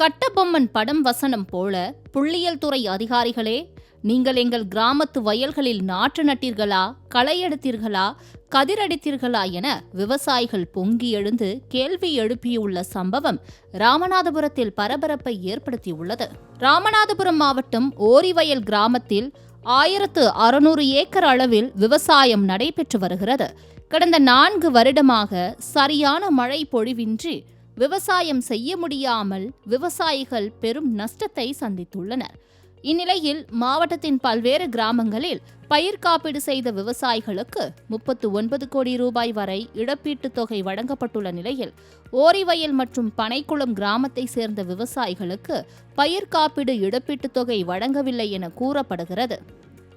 கட்டபொம்மன் படம் வசனம் போல புள்ளியியல் துறை அதிகாரிகளே நீங்கள் எங்கள் கிராமத்து வயல்களில் நாற்று நட்டீர்களா களை எடுத்தீர்களா கதிரடித்தீர்களா என விவசாயிகள் பொங்கி எழுந்து கேள்வி எழுப்பியுள்ள சம்பவம் ராமநாதபுரத்தில் பரபரப்பை ஏற்படுத்தியுள்ளது. ராமநாதபுரம் மாவட்டம் ஓரிவயல் கிராமத்தில் ஆயிரத்து அறுநூறு ஏக்கர் அளவில் விவசாயம் நடைபெற்று வருகிறது. கடந்த நான்கு வருடமாக சரியான மழை பொழிவின்றி விவசாயம் செய்ய முடியாமல் விவசாயிகள் பெரும் நஷ்டத்தை சந்தித்துள்ளனர். இந்நிலையில் மாவட்டத்தின் பல்வேறு கிராமங்களில் பயிர் காப்பீடு செய்த விவசாயிகளுக்கு முப்பத்து ஒன்பது கோடி ரூபாய் வரை இழப்பீட்டுத் தொகை வழங்கப்பட்டுள்ள நிலையில் ஓரிவயல் மற்றும் பனைக்குளம் கிராமத்தை சேர்ந்த விவசாயிகளுக்கு பயிர் காப்பீடு இழப்பீட்டுத் தொகை வழங்கவில்லை என கூறப்படுகிறது.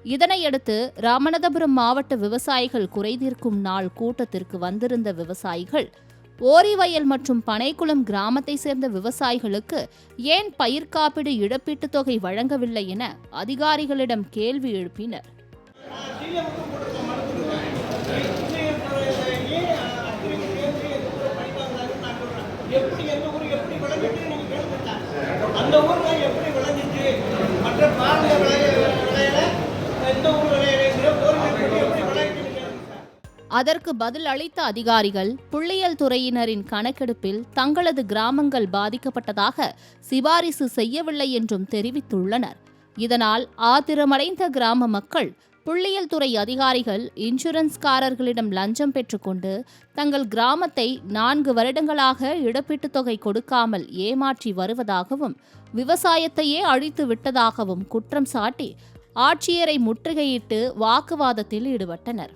இதனையடுத்து ராமநாதபுரம் மாவட்ட விவசாயிகள் குறைதீர்க்கும் நாள் கூட்டத்திற்கு வந்திருந்த விவசாயிகள் ஓரிவயல் மற்றும் பனைக்குளம் கிராமத்தை சேர்ந்த விவசாயிகளுக்கு ஏன் பயிர் காப்பீடு இழப்பீட்டுத் தொகை வழங்கவில்லை என அதிகாரிகளிடம் கேள்வி எழுப்பினர். அதற்கு பதில் அளித்த அதிகாரிகள் புள்ளியியல் துறையினரின் கணக்கெடுப்பில் தங்களது கிராமங்கள் பாதிக்கப்பட்டதாக சிபாரிசு செய்யவில்லை என்றும் தெரிவித்துள்ளனர். இதனால் ஆத்திரமடைந்த கிராம மக்கள் புள்ளியியல் துறை அதிகாரிகள் இன்சூரன்ஸ்காரர்களிடம் லஞ்சம் பெற்றுக்கொண்டு தங்கள் கிராமத்தை நான்கு வருடங்களாக இழப்பீட்டுத் தொகை கொடுக்காமல் ஏமாற்றி வருவதாகவும் விவசாயத்தையே அழித்து விட்டதாகவும் குற்றம் சாட்டி ஆட்சியரை முற்றுகையிட்டு வாக்குவாதத்தில் ஈடுபட்டனர்.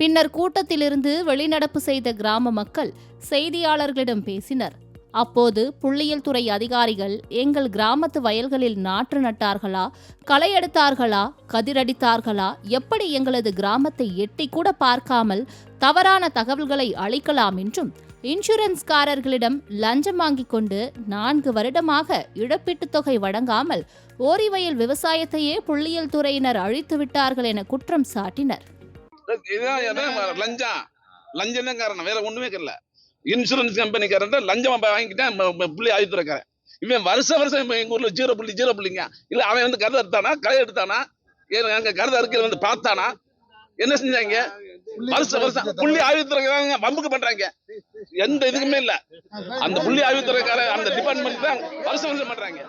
பின்னர் கூட்டத்திலிருந்து வெளிநடப்பு செய்த கிராம மக்கள் செய்தியாளர்களிடம் பேசினர். அப்போது புள்ளியியல் துறை அதிகாரிகள் எங்கள் கிராமத்து வயல்களில் நாற்று நட்டார்களா களை எடுத்தார்களா கதிரடித்தார்களா எப்படி எங்களது கிராமத்தை எட்டி கூட பார்க்காமல் தவறான தகவல்களை அளிக்கலாம் என்றும் இன்சூரன்ஸ்காரர்களிடம் லஞ்சம் வாங்கிக் கொண்டு நான்கு வருடமாக இழப்பீட்டுத் தொகை வழங்காமல் ஓரிவயல் விவசாயத்தையே புள்ளியியல் துறையினர் அழித்து விட்டார்கள் என குற்றம் சாட்டினர். லஞ்சம் லஞ்சம். தான் காரணம். வேற ஒண்ணுமே இல்லை இன்சூரன்ஸ் கம்பெனிக்காரன் லஞ்சம் வாங்கிட்டேன் புள்ளி ஆயுத்து இவன் வருஷ வருஷம் இப்ப எங்க ஊர்ல ஜீரோ புள்ளி ஜீரோ புள்ளிங்க. இல்ல அவன் வந்து கருதை எடுத்தானா? களை எடுத்தானா? ஏன் அங்க கருது அறுக்கிற வந்து பார்த்தானா? என்ன செஞ்சாங்க? வருஷ வருஷம் புள்ளி ஆயுத்துறக்காரங்க வம்புக்கு பண்றாங்க. எந்த இதுக்குமே இல்ல. அந்த புள்ளி ஆயுத்துறக்கார அந்த டிபார்ட்மெண்ட் தான் வருஷம் வருஷம் பண்றாங்க.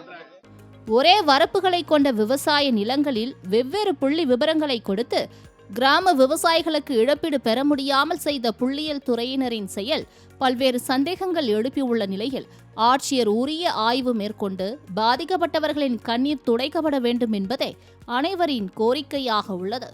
ஒரே வரப்புகளை கொண்ட விவசாய நிலங்களில் வெவ்வேறு புள்ளி விவரங்களை கொடுத்து கிராம விவசாயிகளுக்கு இழப்பீடு பெற முடியாமல் செய்த புள்ளியியல் துறையினரின் செயல் பல்வேறு சந்தேகங்கள் எழுப்பியுள்ள நிலையில் ஆட்சியர் உரிய ஆய்வு மேற்கொண்டு பாதிக்கப்பட்டவர்களின் கண்ணீர் துடைக்கப்பட வேண்டும் என்பதே அனைவரின் கோரிக்கையாக உள்ளது.